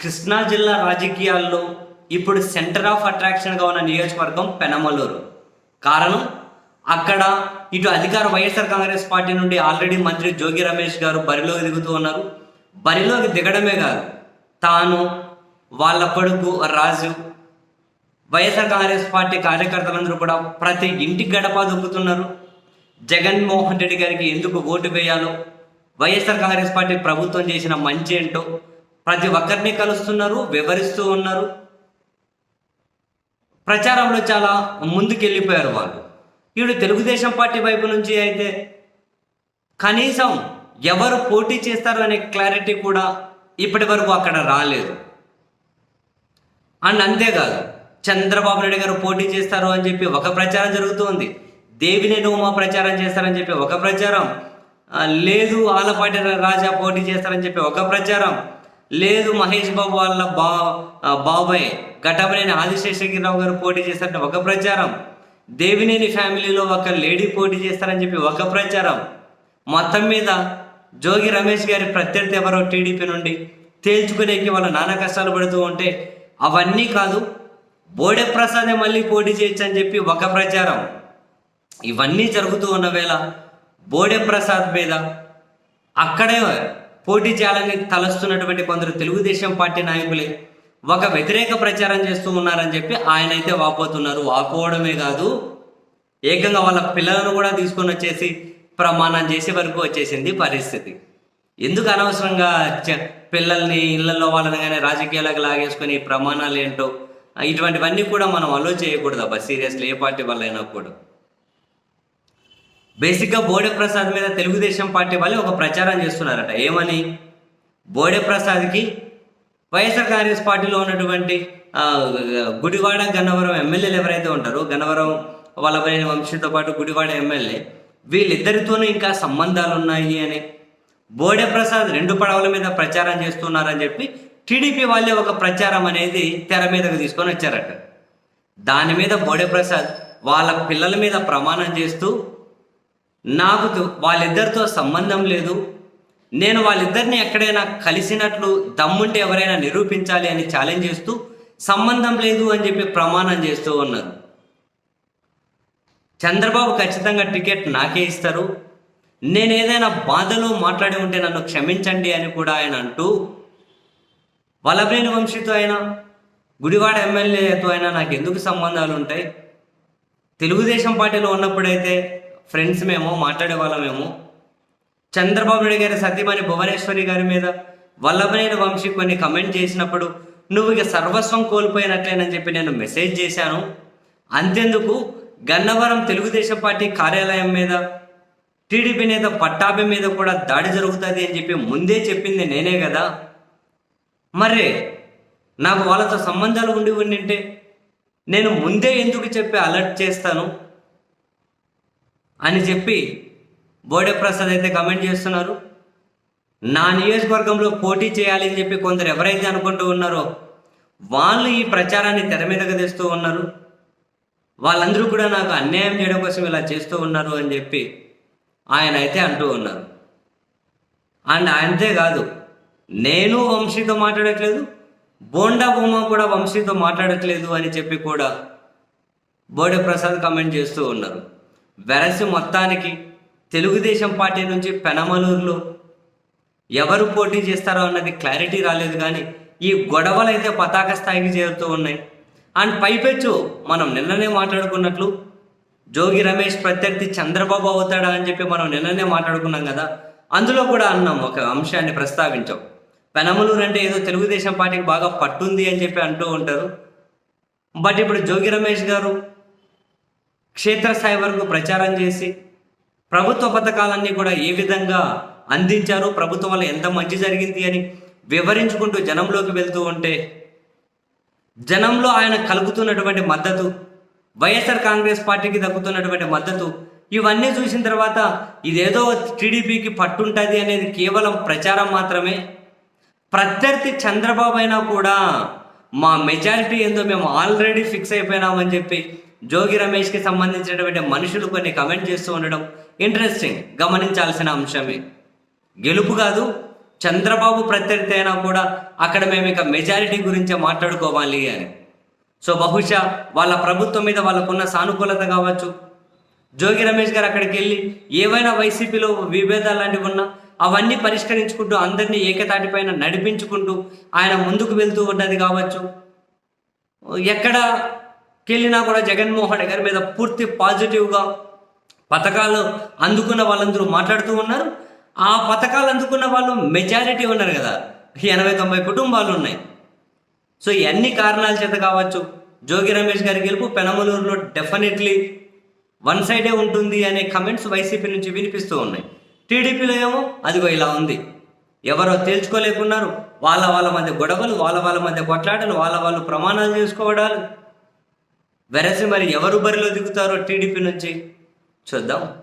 కృష్ణా జిల్లా రాజకీయాల్లో ఇప్పుడు సెంటర్ ఆఫ్ అట్రాక్షన్గా ఉన్న నియోజకవర్గం పెనమలూరు. కారణం? అక్కడ ఇటు అధికార వైఎస్ఆర్ కాంగ్రెస్ పార్టీ నుండి ఆల్రెడీ మంత్రి జోగి రమేష్ గారు బరిలోకి దిగుతూ ఉన్నారు. బరిలోకి దిగడమే కాదు తాను వాళ్ళ కొడుకు రాజు వైఎస్ఆర్ కాంగ్రెస్ పార్టీ కార్యకర్తలందరూ కూడా ప్రతి ఇంటి గడప దొక్కుతున్నారు. జగన్మోహన్ రెడ్డి గారికి ఎందుకు ఓటు వేయాలో వైఎస్ఆర్ కాంగ్రెస్ పార్టీ ప్రభుత్వం చేసిన మంచి ఏంటో ప్రతి ఒక్కరిని కలుస్తున్నారు వివరిస్తూ ఉన్నారు. ప్రచారంలో చాలా ముందుకెళ్ళిపోయారు వాళ్ళు. వీడు తెలుగుదేశం పార్టీ వైపు నుంచి అయితే కనీసం ఎవరు పోటీ చేస్తారు అనే క్లారిటీ కూడా ఇప్పటి వరకు అక్కడ రాలేదు. అండ్ అంతేకాదు చంద్రబాబు నాయుడు గారు పోటీ చేస్తారు అని చెప్పి ఒక ప్రచారం జరుగుతోంది దేవినేని ఉమా ప్రచారం చేస్తారని చెప్పి ఒక ప్రచారం. లేదు ఆలపాటి రాజా పోటీ చేస్తారని చెప్పి ఒక ప్రచారం. లేదు మహేష్ బాబు వాళ్ళ బా బాబాయ్ ఘటమనేని ఆదిశేషగిరిరావు గారు పోటీ చేస్తారంటే ఒక ప్రచారం. దేవినేని ఫ్యామిలీలో ఒక లేడీ పోటీ చేస్తారని చెప్పి ఒక ప్రచారం. మొత్తం మీద జోగి రమేష్ గారి ప్రత్యర్థి ఎవరో టీడీపీ నుండి తేల్చుకునేకి వాళ్ళ నాన్న కష్టాలు పడుతూ ఉంటే అవన్నీ కాదు బోడే ప్రసాదే మళ్ళీ పోటీ చేయొచ్చు అని చెప్పి ఒక ప్రచారం. ఇవన్నీ జరుగుతూ ఉన్న వేళ బోడే ప్రసాద్ మీద అక్కడే పోటీ చేయాలని తలస్తున్నటువంటి కొందరు తెలుగుదేశం పార్టీ నాయకులే. ఒక వ్యతిరేక ప్రచారం చేస్తూ ఉన్నారని చెప్పి ఆయన అయితే వాపోతున్నారు. వాపోవడమే కాదు ఏకంగా వాళ్ళ పిల్లలను కూడా తీసుకొని వచ్చేసి ప్రమాణం చేసే వరకు వచ్చేసింది పరిస్థితి. ఎందుకు అనవసరంగా పిల్లల్ని ఇళ్ళలో వాళ్ళని కానీ రాజకీయాలకు లాగేసుకొని ప్రమాణాలు ఏంటో ఇటువంటివన్నీ కూడా మనం అలో చేయకూడదు అబ్బా. సీరియస్లీ ఏ పార్టీ వల్ల అయినా కూడా. బేసిక్గా బోడే ప్రసాద్ మీద తెలుగుదేశం పార్టీ వాళ్ళు ఒక ప్రచారం చేస్తున్నారట. ఏమని? బోడే ప్రసాద్కి వైఎస్ఆర్ కాంగ్రెస్ పార్టీలో ఉన్నటువంటి గుడివాడ గన్నవరం ఎమ్మెల్యేలు ఎవరైతే ఉంటారో గన్నవరం వల్లభనేని వంశీతో పాటు గుడివాడ ఎమ్మెల్యే వీళ్ళిద్దరితోనూ ఇంకా సంబంధాలు ఉన్నాయి అని బోడే ప్రసాద్ రెండు పడవల మీద ప్రచారం చేస్తున్నారని చెప్పి టీడీపీ వాళ్ళే ఒక ప్రచారం అనేది తెర మీదకు తీసుకొని వచ్చారట. దాని మీద బోడే ప్రసాద్ వాళ్ళ పిల్లల మీద ప్రమాణం చేస్తూ నాకు వాళ్ళిద్దరితో సంబంధం లేదు. నేను వాళ్ళిద్దరిని ఎక్కడైనా కలిసినట్లు దమ్ముంటే ఎవరైనా నిరూపించాలి అని ఛాలెంజ్ చేస్తూ సంబంధం లేదు అని చెప్పి ప్రమాణం చేస్తూ ఉన్నారు. చంద్రబాబు ఖచ్చితంగా టికెట్ నాకే ఇస్తారు. నేను ఏదైనా బాధలో మాట్లాడి ఉంటే నన్ను క్షమించండి అని కూడా ఆయన అంటూ వల్లభనేని వంశీతో అయినా గుడివాడ ఎమ్మెల్యేతో అయినా నాకు ఎందుకు సంబంధాలు ఉంటాయి? తెలుగుదేశం పార్టీలో ఉన్నప్పుడైతే ఫ్రెండ్స్ మేము మాట్లాడే వాళ్ళమేమో చంద్రబాబు నాయుడు గారి సతీమణి భువనేశ్వరి గారి మీద వల్లభనేని వంశీ కొన్ని కమెంట్ చేసినప్పుడు నువ్వు ఇక సర్వస్వం కోల్పోయినట్లేనని చెప్పి నేను మెసేజ్ చేశాను. అంతెందుకు? గన్నవరం తెలుగుదేశం పార్టీ కార్యాలయం మీద టీడీపీ నేత పట్టాభి మీద కూడా దాడి జరుగుతుంది అని చెప్పి ముందే చెప్పింది నేనే కదా. మరి నాకు వాళ్ళతో సంబంధాలు ఉండి ఉండింటే నేను ముందే ఎందుకు చెప్పి అలర్ట్ చేస్తాను? అని చెప్పి బోడే ప్రసాద్ అయితే కమెంట్ చేస్తున్నారు. నా నియోజకవర్గంలో పోటీ చేయాలి అని చెప్పి కొందరు ఎవరైతే అనుకుంటూ ఉన్నారో వాళ్ళు ఈ ప్రచారాన్ని తెర మీదకు తెస్తూ ఉన్నారు. వాళ్ళందరూ కూడా నాకు అన్యాయం చేయడం కోసం ఇలా చేస్తూ ఉన్నారు అని చెప్పి ఆయన అయితే అంటూ ఉన్నారు. అండ్ అంతేకాదు నేను వంశీతో మాట్లాడట్లేదు బోండా బొమ్మ కూడా వంశీతో మాట్లాడట్లేదు అని చెప్పి కూడా బోడే ప్రసాద్ కమెంట్ చేస్తూ ఉన్నారు. వెరసి మొత్తానికి తెలుగుదేశం పార్టీ నుంచి పెనమలూరులో ఎవరు పోటీ చేస్తారో అన్నది క్లారిటీ రాలేదు కానీ ఈ గొడవలు అయితే పతాక స్థాయికి చేరుతూ ఉన్నాయి. అండ్ పైపెచ్చు మనం నిన్ననే మాట్లాడుకున్నట్లు జోగి రమేష్ ప్రత్యర్థి చంద్రబాబు అవుతాడా అని చెప్పి మనం నిన్ననే మాట్లాడుకున్నాం కదా. అందులో కూడా అన్నాం ఒక అంశాన్ని ప్రస్తావించాం. పెనమలూరు అంటే ఏదో తెలుగుదేశం పార్టీకి బాగా పట్టుంది అని చెప్పి అంటూ ఉంటారు. బట్ ఇప్పుడు జోగి రమేష్ గారు క్షేత్రస్థాయి వరకు ప్రచారం చేసి ప్రభుత్వ పథకాలన్నీ కూడా ఏ విధంగా అందించారు? ప్రభుత్వం వల్ల ఎంత మంచి జరిగింది అని వివరించుకుంటూ జనంలోకి వెళ్తూ ఉంటే జనంలో ఆయన కలుగుతున్నటువంటి మద్దతు వైఎస్ఆర్ కాంగ్రెస్ పార్టీకి దక్కుతున్నటువంటి మద్దతు ఇవన్నీ చూసిన తర్వాత ఇదేదో టీడీపీకి పట్టుంటుంది అనేది కేవలం ప్రచారం మాత్రమే. ప్రత్యర్థి చంద్రబాబు అయినా కూడా మా మెజారిటీ ఏందో మేము ఆల్రెడీ ఫిక్స్ అయిపోయినామని చెప్పి జోగి రమేష్కి సంబంధించినటువంటి మనుషులు కొన్ని కమెంట్ చేస్తూ ఉండడం ఇంట్రెస్టింగ్ గమనించాల్సిన అంశమే. గెలుపు కాదు చంద్రబాబు ప్రత్యర్థి అయినా కూడా అక్కడ మేము ఇక మెజారిటీ గురించే మాట్లాడుకోవాలి అని. సో బహుశా వాళ్ళ ప్రభుత్వం మీద వాళ్ళకున్న సానుకూలత కావచ్చు. జోగి రమేష్ గారు అక్కడికి వెళ్ళి ఏవైనా వైసీపీలో విభేదాలు లాంటివి ఉన్నా అవన్నీ పరిష్కరించుకుంటూ అందరినీ ఏకతాటిపైన నడిపించుకుంటూ ఆయన ముందుకు వెళ్తూ ఉన్నది కావచ్చు. ఎక్కడ వెళ్ళినా కూడా జగన్మోహన్ రెడ్డి గారి మీద పూర్తి పాజిటివ్గా పథకాలు అందుకున్న వాళ్ళందరూ మాట్లాడుతూ ఉన్నారు. ఆ పథకాలు అందుకున్న వాళ్ళు మెజారిటీ ఉన్నారు కదా. ఎనభై తొంభై కుటుంబాలు ఉన్నాయి. సో ఇవన్నీ కారణాల చేత కావచ్చు? జోగి రమేష్ గారి గెలుపు పెనమలూరులో డెఫినెట్లీ వన్ సైడే ఉంటుంది అనే కమెంట్స్ వైసీపీ నుంచి వినిపిస్తూ ఉన్నాయి. టీడీపీలో ఏమో అదిగో ఇలా ఉంది. ఎవరో తేల్చుకోలేకున్నారు. వాళ్ళ వాళ్ళ మధ్య గొడవలు వాళ్ళ వాళ్ళ మధ్య కొట్లాటలు వాళ్ళ వాళ్ళు ప్రమాణాలు చేసుకోవడాలు. వెరసి మరి ఎవరు బరిలో దిగుతారో టీడీపీ నుంచి? చూద్దాం.